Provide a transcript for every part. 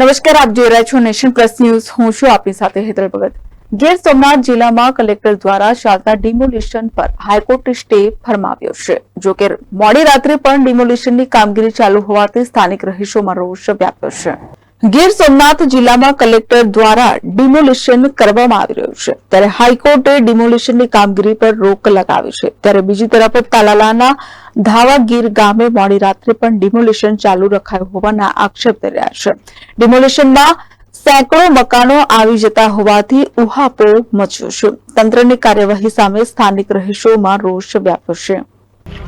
નમસ્કાર, આપ જોઈ રહ્યા છો નેશન પ્લસ ન્યૂઝ. હું છું આપની સાથે હેતલ ભગત. ગીર સોમનાથ જિલ્લામાં કલેક્ટર દ્વારા ચાલતા ડિમોલિશન પર હાઈકોર્ટે સ્ટે ફરમાવ્યો છે. જો કે મોડી રાત્રે પણ ડિમોલિશનની કામગીરી ચાલુ હોવાથી સ્થાનિક રહીશોમાં રોષ વ્યાપ્યો છે. ગીર સોમનાથ જિલ્લામાં કલેક્ટર દ્વારા ડિમોલિશન કરવામાં આવી રહ્યું છે. ત્યારે હાઈકોર્ટે ડિમોલિશનની કામગીરી પર રોક લગાવી છે. ત્યારે બીજી તરફ તાલાલાના ધાવાગીર ગામે મોડી રાત્રે પણ ડિમોલિશન ચાલુ રખાયું હોવાના આક્ષેપ થઈ રહ્યા છે. ડિમોલિશનમાં સેંકડો મકાનો આવી જતા હોવાથી ઉહાપોહ મચ્યો છે. તંત્રની કાર્યવાહી સામે સ્થાનિક રહીશોમાં રોષ વ્યાપ્યો છે.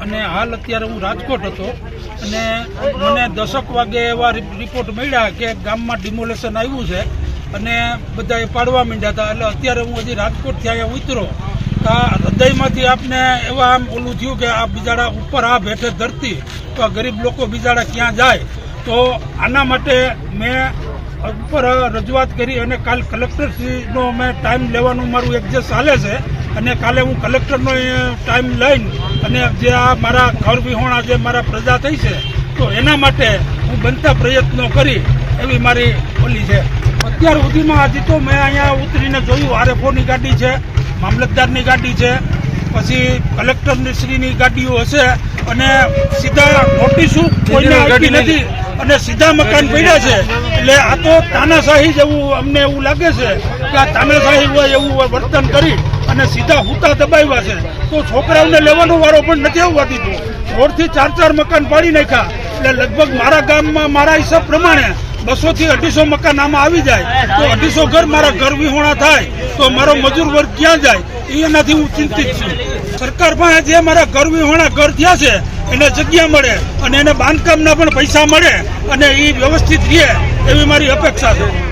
અને હાલ અત્યારે હું રાજકોટ હતો. અને મને દશક વાગે એવા રિપોર્ટ મળ્યા કે ગામમાં ડિમોલેશન આવ્યું છે. અને બધા એ પાડવા માંડ્યા હતા. એટલે અત્યારે હું હજી રાજકોટથી અહીંયા ઉતરો આ હૃદયમાંથી આપને એવા આમ ઓલું થયું કે આ બિજાડા ઉપર આ બેઠે ધરતી. તો આ ગરીબ લોકો બિજાડા ક્યાં જાય? તો આના માટે મેં ઉપર રજૂઆત કરી અને કાલ કલેક્ટરશ્રીનો મેં ટાઈમ લેવાનું મારું એડજસ્ટ ચાલે છે. અને કાલે હું કલેક્ટરનો ટાઈમ લઈને અને જે આ મારા ઘર વિહોણા જે મારા પ્રજા થઈ છે તો એના માટે હું બનતા પ્રયત્નો કરી એવી મારી ઓલી છે. અત્યાર સુધીમાં હજી તો મેં અહીંયા ઉતરીને જોયું આરએફઓની ગાડી છે મામલતદારની ગાડી છે પછી કલેક્ટરની શ્રીની ગાડીઓ હશે અને સીધા નોટિસો કોઈને આપી નથી અને સીધા મકાન પડ્યા છે. એટલે આ તો તાનાશાહી જેવું અમને એવું લાગે છે. કે આ તાનાશાહી હોય એવું વર્તન કરી અને સીધા હુતા દબાવ્યા છે. તો છોકરાઓને લેવાનો વારો પણ નથી આવવા દીધો. રોડથી ચાર ચાર મકાન પાડી નાખ્યા. એટલે લગભગ મારા ગામમાં મારા હિસાબ પ્રમાણે બસો થી અઢીસો મકાન આમાં આવી જાય. તો અઢીસો ઘર મારા ઘર વિહોણા થાય. તો મારો મજૂર વર્ગ ક્યાં જાય? એ એનાથી હું ચિંતિત છું. સરકાર પાસે જે મારા ઘર વિહોણા ઘર થયા છે, એને જગ્યા મળે અને એને બાંધકામના પણ પૈસા મળે અને એ વ્યવસ્થિત રહે એવી મારી અપેક્ષા છે.